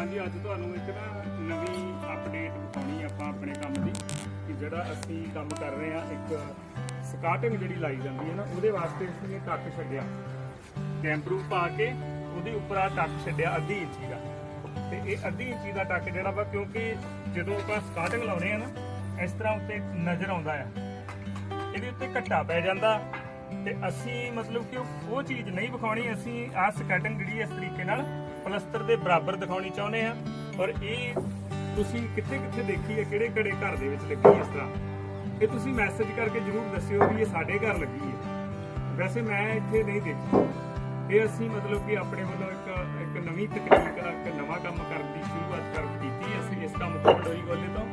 ਹਾਂਜੀ, ਅੱਜ ਤੁਹਾਨੂੰ ਇੱਕ ਨਾ ਨਵੀਂ ਅਪਡੇਟ ਦਿਖਾਉਣੀ ਆਪਾਂ ਆਪਣੇ ਕੰਮ ਦੀ, ਕਿ ਜਿਹੜਾ ਅਸੀਂ ਕੰਮ ਕਰ ਰਹੇ ਹਾਂ ਇੱਕ ਸਕਾਟਿੰਗ ਜਿਹੜੀ ਲਾਈ ਜਾਂਦੀ ਹੈ ਨਾ, ਉਹਦੇ ਵਾਸਤੇ ਅਸੀਂ ਇਹ ਟੱਕ ਛੱਡਿਆ। ਕੈਂਪਰੂ ਪਾ ਕੇ, ਉਹਦੇ ਉੱਪਰ ਆ ਟੱਕ ਛੱਡਿਆ, ਅੱਧੀ ਇੰਚੀ ਦਾ। ਤੇ ਇਹ ਅੱਧੀ ਇੰਚੀ ਦਾ ਟੱਕ ਜਿਹੜਾ ਵਾ, ਕਿਉਂਕਿ ਜਦੋਂ ਆਪਾਂ ਸਕਾਟਿੰਗ ਲਾਉਨੇ ਆ ਨਾ, ਇਸ ਤਰ੍ਹਾਂ ਉੱਤੇ ਨਜ਼ਰ ਆਉਂਦਾ ਆ। ਇਹਦੇ ਉੱਤੇ ਘੱਟਾ ਪੈ ਜਾਂਦਾ, ਤੇ ਅਸੀਂ ਮਤਲਬ ਕਿ ਉਹ ਚੀਜ਼ ਨਹੀਂ ਵਿਖਾਉਣੀ, ਅਸੀਂ ਆਹ ਸਕਾਟਿੰਗ ਜਿਹੜੀ ਇਸ ਤਰੀਕੇ ਨਾਲ ਪਲਸਤਰ ਦੇ ਬਰਾਬਰ ਦਿਖਾਉਣੀ ਚਾਹੁੰਦੇ ਆ ਔਰ ਇਹ ਤੁਸੀਂ ਕਿੱਥੇ ਕਿੱਥੇ ਦੇਖੀ ਹੈ, ਕਿਹੜੇ ਕਿਹੜੇ ਘਰ ਦੇ ਵਿੱਚ ਲੱਗੀ ਹੈ ਇਸ ਤਰ੍ਹਾਂ? ਇਹ ਤੁਸੀਂ ਮੈਸੇਜ ਕਰਕੇ ਜਰੂਰ ਦੱਸਿਓ ਵੀ ਇਹ ਸਾਡੇ ਘਰ ਲੱਗੀ ਹੈ। ਵੈਸੇ ਮੈਂ ਇੱਥੇ ਨਹੀਂ ਦੇਖੀ। ਇਹ ਅਸੀਂ ਮਤਲਬ ਕਿ ਆਪਣੇ ਵੱਲੋਂ ਇੱਕ ਇੱਕ ਨਵੀਂ ਤਕਨੀਕ ਇੱਕ ਨਵਾਂ ਕੰਮ ਕਰਨ ਦੀ ਸ਼ੁਰੂਆਤ ਕਰ ਕੀਤੀ ਅਸੀਂ ਇਸ ਕੰਮ ਤੋਂ ਡੋਰੀ ਗੋਲੇ ਤੋਂ।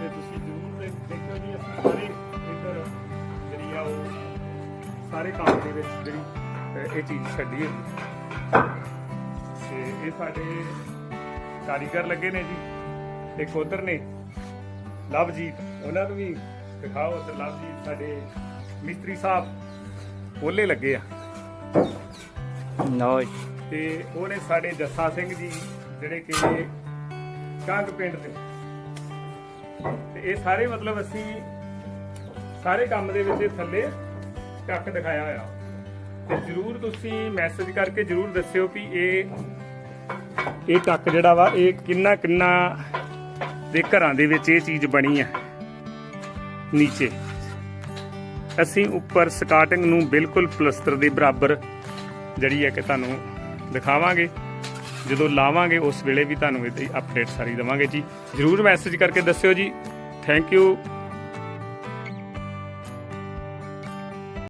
ਤੇ ਤੁਸੀਂ ਜਰੂਰ ਦੇਖੋ ਜੀ, ਅਸੀਂ ਸਾਰੇ ਇੱਧਰ ਜਿਹੜੀ ਆ ਉਹ ਸਾਰੇ ਕੰਮ ਦੇ ਵਿੱਚ ਜਿਹੜੀ ਇਹ ਚੀਜ਼ ਛੱਡੀ ਹੈ। ਇਹ ਸਾਡੇ ਕਾਰੀਗਰ ਲੱਗੇ ਨੇ ਜੀ ਇੱਕ ਉਧਰ ਨੇ ਲਵਜੀਤ ਉਹਨਾਂ ਨੂੰ ਵੀ ਦਿਖਾਓ ਤੇ ਲਵਜੀਤ ਸਾਡੇ ਮਿਸਤਰੀ ਸਾਹਿਬ ਉਹਲੇ ਲੱਗੇ ਆ। ਨੋ ਤੇ ਉਹ ਨੇ ਸਾਡੇ ਜੱਸਾ ਸਿੰਘ ਜੀ ਜਿਹੜੇ ਕਿ ਕੰਗ ਪਿੰਡ ਦੇ। ਤੇ ਇਹ ਸਾਰੇ ਮਤਲਬ ਅਸੀਂ ਸਾਰੇ ਕੰਮ ਦੇ ਵਿੱਚ ਥੱਲੇ ਟੱਕ ਦਿਖਾਇਆ ਹੋਇਆ। ਤੇ ਜਰੂਰ ਤੁਸੀਂ ਮੈਸੇਜ ਕਰਕੇ ਜਰੂਰ ਦੱਸਿਓ ਵੀ ਇਹ ਇਹ ਟੱਕ ਜਿਹੜਾ ਵਾ, ਇਹ ਕਿੰਨਾ ਕਿੰਨਾ ਦੇ ਘਰਾਂ ਦੇ ਵਿੱਚ ਇਹ ਚੀਜ਼ ਬਣੀ ਆ, ਨੀਚੇ। ਅਸੀਂ ਉੱਪਰ ਸਕਾਟਿੰਗ ਨੂੰ ਬਿਲਕੁਲ ਪਲਸਤਰ ਦੇ ਬਰਾਬਰ ਜਿਹੜੀ ਹੈ ਕਿ ਤੁਹਾਨੂੰ ਦਿਖਾਵਾਂਗੇ। ਜਦੋਂ ਲਾਵਾਂਗੇ, ਉਸ ਵੇਲੇ ਵੀ ਤੁਹਾਨੂੰ ਇਹਦੀ ਅਪਡੇਟ ਸਾਰੀ ਦਵਾਂਗੇ ਜੀ। ਜਰੂਰ ਮੈਸੇਜ ਕਰਕੇ ਦੱਸਿਓ ਜੀ। Thank you